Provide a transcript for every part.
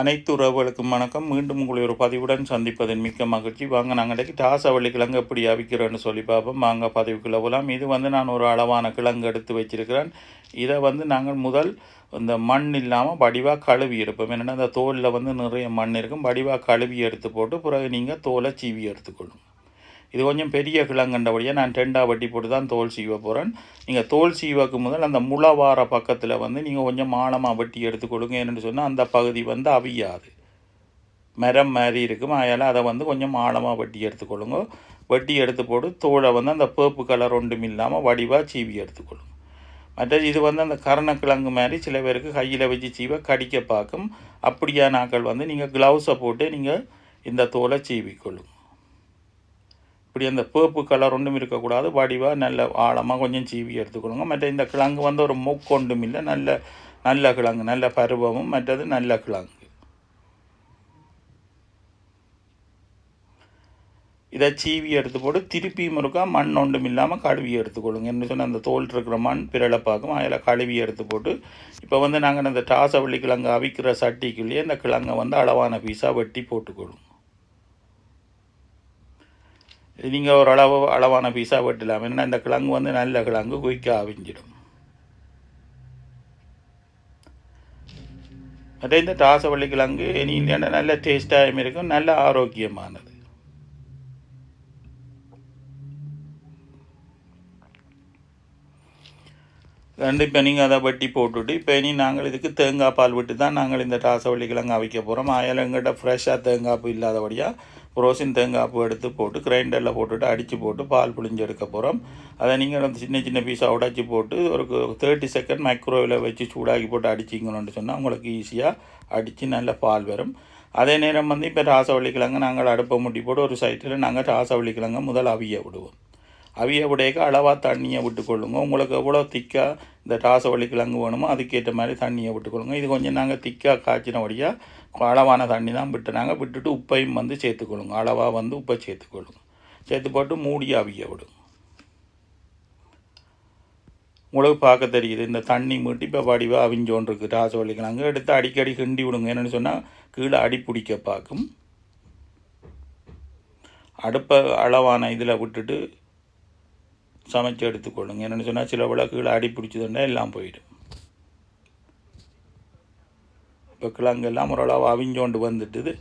அனைத்து உறவுகளுக்கும் வணக்கம். மீண்டும் உங்களை ஒரு பதிவுடன் சந்திப்பதன் மிக்க மகிழ்ச்சி. வாங்க நாங்கள் இன்றைக்கு டாசவள்ளி கிழங்கு எப்படி அவிக்கிறோன்னு சொல்லி பார்ப்போம். வாங்க பதிவுக்குள்ள போகலாம் இது வந்து நான் ஒரு அளவான கிழங்கு எடுத்து வச்சிருக்கிறேன். இதை வந்து நாங்கள் முதல் இந்த மண் இல்லாமல் வடிவாக கழுவி எடுப்போம். என்னென்னா அந்த தோலில் வந்து நிறைய மண் இருக்கும். வடிவாக கழுவி எடுத்து போட்டு பிறகு நீங்கள் தோலை சீவி எடுத்துக்கொள்ளும் இது கொஞ்சம் பெரிய கிழங்கண்டபடியாக நான் டெண்டாக வட்டி போட்டு தான் தோல் சீவ போகிறேன் நீங்கள் தோல் சீவக்கு முதல் அந்த முளவார பக்கத்தில் வந்து நீங்கள் கொஞ்சம் ஆழமாக எடுத்து கொடுங்க என்னென்னு சொன்னால் அந்த பகுதி வந்து அவியாது. மரம் மாதிரி இருக்கும். அதனால் அதை வந்து கொஞ்சம் ஆழமாக எடுத்து எடுத்துக்கொள்ளுங்க வட்டி எடுத்து போட்டு தோலை வந்து அந்த பேப்பு கலர் ஒன்றும் இல்லாமல் வடிவாக சீவி எடுத்துக்கொள்ளுங்க மற்றது இது வந்து அந்த கரணக்கிழங்கு மாதிரி சில பேருக்கு கையில் வச்சு சீவ கடிக்க பார்க்கும். அப்படியான ஆக்கள் வந்து நீங்கள் க்ளவுஸை போட்டு நீங்கள் இந்த தோலை சீவிக்கொள்ளுங்க. இப்படி அந்த பேப்பு கலர் ஒன்றும் இருக்கக்கூடாது. வடிவாக நல்ல ஆழமாக கொஞ்சம் சீவி எடுத்துக்கொள்ளுங்க. மற்ற இந்த கிழங்கு வந்து ஒரு மூக்கொண்டும் இல்லை. நல்ல நல்ல கிழங்கு நல்ல பருவமும் மற்றது நல்ல கிழங்கு. இதை சீவி எடுத்து போட்டு திருப்பியும் இருக்கா மண் ஒன்றும் இல்லாமல் கழுவி எடுத்துக்கொள்ளுங்க. என்ன சொன்னால் அந்த தோல் இருக்கிற மண் பிறலை பார்க்கும். அதில் கழுவி எடுத்து போட்டு இப்போ வந்து நாங்கள் அந்த டாசவள்ளி கிழங்கு அவிக்கிற சட்டிக்குள்ளேயே இந்த கிழங்கை வந்து அளவான பீஸாக வெட்டி போட்டுக்கொள்ளும் நீங்கள் ஒரு அளவு அளவான பீஸாக வெட்டலாம். ஏன்னா இந்த கிழங்கு வந்து நல்ல கிழங்கு குயிக்காக அவிஞ்சிடும் அதே இந்த தாசவள்ளி கிழங்கு இனி நல்ல டேஸ்டாகவும் இருக்கும் நல்ல ஆரோக்கியமானது. ரெண்டு இப்போ நீங்கள் அதை வெட்டி போட்டுவிட்டு இப்போ இனி நாங்கள் இதுக்கு தேங்காய் பால் விட்டு தான் நாங்கள் இந்த டாசவள்ளி கிழங்கு அவிக்க போகிறோம் ஆயால் எங்கிட்ட ஃப்ரெஷ்ஷாக தேங்காய் பூ இல்லாதபடியாக ரோசின் தேங்காய் பூ எடுத்து போட்டு கிரைண்டரில் போட்டுட்டு அடித்து போட்டு பால் புளிஞ்சு எடுக்க போகிறோம் அதை நீங்கள் அந்த சின்ன சின்ன பீஸாக உடைச்சி போட்டு ஒரு தேர்ட்டி செகண்ட் மைக்ரோவேவில் வச்சு சூடாக்கி போட்டு அடிச்சிங்கன்னு சொன்னால் உங்களுக்கு ஈஸியாக அடித்து நல்ல பால் வரும். அதே நேரம் வந்து இப்போ ராசவள்ளிக்கிழங்கு நாங்கள் அடுப்பை முட்டி போட்டு ஒரு சைட்டில் நாங்கள் ராசவள்ளிக்கிழங்கு முதல் அவிய விடுவோம். அவிய விடையக்க அளவாக தண்ணியை விட்டுக்கொள்ளுங்க. உங்களுக்கு எவ்வளோ திக்காக இந்த ராசவள்ளி கிழங்கு வேணுமோ அதுக்கேற்ற மாதிரி தண்ணியை விட்டுக்கொள்ளுங்க. இது கொஞ்சம் நாங்கள் திக்காக காய்ச்சினபடியாக அளவான தண்ணி தான் விட்டுனாங்க. விட்டுட்டு உப்பையும் வந்து சேர்த்துக்கொள்ளுங்க. அளவாக வந்து உப்பை சேர்த்துக்கொள்ளுங்க. சேர்த்து போட்டு மூடி அவிய விடுங்க. உங்களுக்கு பார்க்க தெரியுது. இந்த தண்ணி மூட்டி இப்போ வடிவாக அவிஞ்சோன் இருக்குது எடுத்து அடிக்கடி கிண்டி விடுங்க. என்னென்னு சொன்னால் கீழே அடி பிடிக்க பார்க்கும். அடுப்பை அளவான இதில் விட்டுட்டு சமைச்சு எடுத்துக்கொள்ளுங்க. என்னென்னு சொன்னால் சில விளக்குகளை அடி பிடிச்சதுன்னா எல்லாம் போயிடும். இப்போ கிழங்கெல்லாம் ஓரளவு அவிஞ்சோண்டு வந்துட்டுது.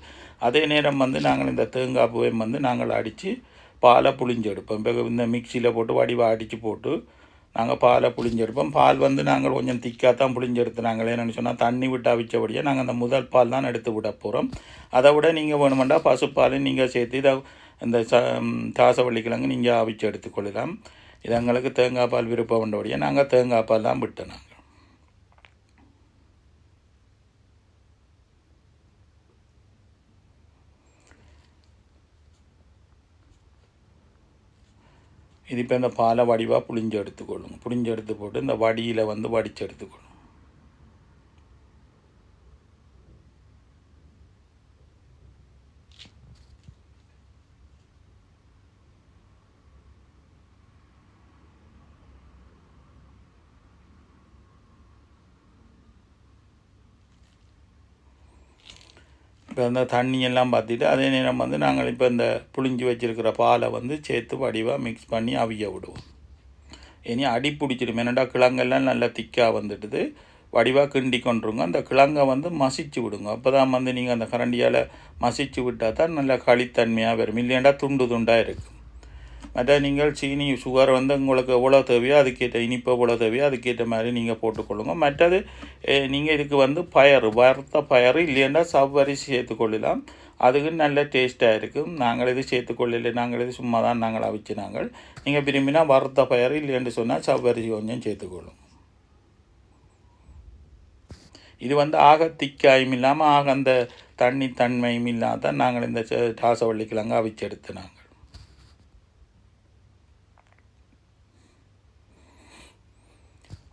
அதே நேரம் வந்து நாங்கள் இந்த தேங்காய் பூவையும் வந்து நாங்கள் அடித்து பாலை புளிஞ்சு எடுப்போம் இப்போ இந்த மிக்சியில் போட்டு வடிவாக அடித்து போட்டு நாங்கள் பாலை புளிஞ்செடுப்போம் பால் வந்து நாங்கள் கொஞ்சம் திக்காக தான் புளிஞ்செடுத்து நாங்கள் என்னென்னு சொன்னால் தண்ணி விட்டு அவிச்சபடியாக நாங்கள் அந்த முதல் பால் தான் எடுத்து விட போகிறோம் அதை விட நீங்கள் வேணுமெண்டா பசுப்பாலையும் நீங்கள் சேர்த்து இதை இந்த ச தாசவள்ளி கிழங்கு நீங்கள் அவிச்சு எடுத்துக்கொள்ளலாம். இது எங்களுக்கு தேங்காய் பால் விருப்பம் உண்டபடியாக நாங்கள் தேங்காய் பால் தான் விட்டோம் நாங்கள் இது இப்போ இந்த பாலை வடிவாக புளிஞ்சு எடுத்துக்கொள்ளுங்க. புளிஞ்சு எடுத்து போட்டு இந்த வடியில் வந்து வடித்து எடுத்துக்கொள்ளுங்க. இப்போ அந்த தண்ணியெல்லாம் பார்த்துட்டு அதே நேரம் வந்து நாங்கள் இப்போ இந்த புளிஞ்சு வச்சுருக்கிற பாலை வந்து சேர்த்து வடிவாக மிக்ஸ் பண்ணி அவிய விடுவோம். இனி அடி பிடிச்சிடும். என்னடா கிழங்கெல்லாம் நல்லா திக்காக வந்துட்டுது வடிவாக கிண்டி கொண்டுருங்க. அந்த கிழங்கை வந்து மசிச்சு விடுங்க. அப்போ தான் வந்து நீங்கள் அந்த கரண்டியால் மசிச்சு விட்டால் தான் நல்லா களித்தன்மையாக வரும். இல்லையாண்டா துண்டு துண்டாக இருக்கும். மற்ற நீங்கள் சீனி சுகர் வந்து உங்களுக்கு எவ்வளோ தேவையோ அதுக்கேற்ற இனிப்பு எவ்வளோ தேவையோ அதுக்கேற்ற மாதிரி நீங்கள் போட்டுக்கொள்ளுங்க. மற்றது நீங்கள் இதுக்கு வந்து பயறு வறுத்த பயறு இல்லைன்னா சவ்வரிசி சேர்த்துக்கொள்ளலாம் அதுக்கு நல்ல டேஸ்ட்டாக இருக்கும். நாங்கள் இது சேர்த்துக்கொள்ளலை நாங்கள் இது சும்மா தான் நாங்கள் அவிச்சு நாங்கள். நீங்கள் விரும்பினா வறுத்த பயறு இல்லைன்னு சொன்னால் சவ்வரிசி கொஞ்சம் சேர்த்துக்கொள்ளும் இது வந்து ஆக திக்காயும் இல்லாமல் ஆக அந்த தண்ணி தன்மையும் இல்லாத நாங்கள் இந்த ராசவள்ளி கிழங்கு அவிச்சு நாங்கள்.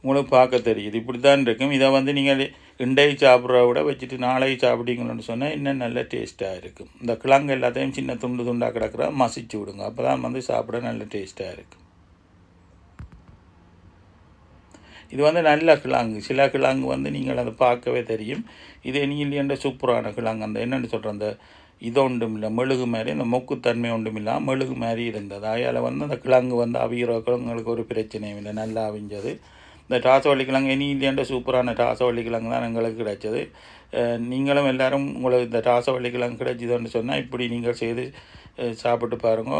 உங்களுக்கு பார்க்க தெரியுது. இப்படி தான் இருக்கும். இதை வந்து நீங்கள் இன்றைக்கு சாப்பிட்றத விட வச்சுட்டு நாளைக்கு சாப்பிட்டீங்கன்னு சொன்னால் இன்னும் நல்ல டேஸ்ட்டாக இருக்கும். இந்த கிழங்கு எல்லாத்தையும் சின்ன துண்டு துண்டாக கிடக்கிற மசிச்சு விடுங்க. அப்போ தான் வந்து சாப்பிட நல்ல டேஸ்ட்டாக இருக்கும். இது வந்து நல்ல கிழங்கு. சில கிழங்கு வந்து நீங்கள் அதை பார்க்கவே தெரியும். இது என்ற சூப்பரான கிழங்கு. அந்த என்னென்னு சொல்கிற அந்த இது ஒன்றும் இல்லை. மெழுகு மாதிரி இந்த மொக்குத்தன்மை ஒன்றும் இல்லாமல் மெழுகு மாதிரி இருந்தது. அதால் வந்து அந்த கிழங்கு வந்து அவிகிற கிழங்குகளுக்கு ஒரு பிரச்சனையும் இல்லை. நல்லா அவிஞ்சது. இந்த ராசவள்ளி கிழங்கு இனி இல்லையாண்ட சூப்பரான டாச கிழங்கு தான் எங்களுக்கு கிடைச்சது. நீங்களும் எல்லோரும் உங்களுக்கு இந்த ராசவள்ளி வள்ளிக்கிழங்கு கிடைச்சிதுன்னு சொன்னால் இப்படி நீங்கள் செய்து சாப்பிட்டு பாருங்க.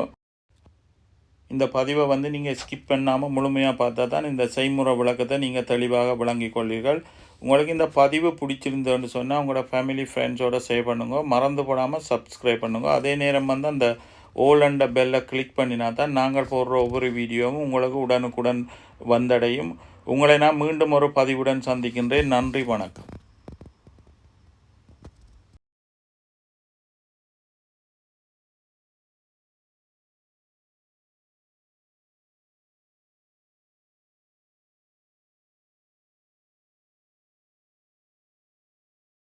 இந்த பதிவை வந்து நீங்கள் ஸ்கிப் பண்ணாமல் முழுமையாக பார்த்தா தான் இந்த செய்முறை விளக்கத்தை நீங்கள் தெளிவாக விளங்கிக் கொள்வீர்கள். உங்களுக்கு இந்த பதிவு பிடிச்சிருந்தோன்னு சொன்னால் உங்களோட ஃபேமிலி ஃப்ரெண்ட்ஸோட சேவ் பண்ணுங்க. மறந்து போடாமல் சப்ஸ்கிரைப் பண்ணுங்க. அதே நேரம் வந்து அந்த ஓல் அண்ட பெல்லை கிளிக் பண்ணினா தான் நாங்கள் போடுற ஒவ்வொரு வீடியோவும் உங்களுக்கு உடனுக்குடன் வந்தடையும். உங்களை நான் மீண்டும் ஒரு பதிவுடன் சந்திக்கின்றேன். நன்றி வணக்கம்.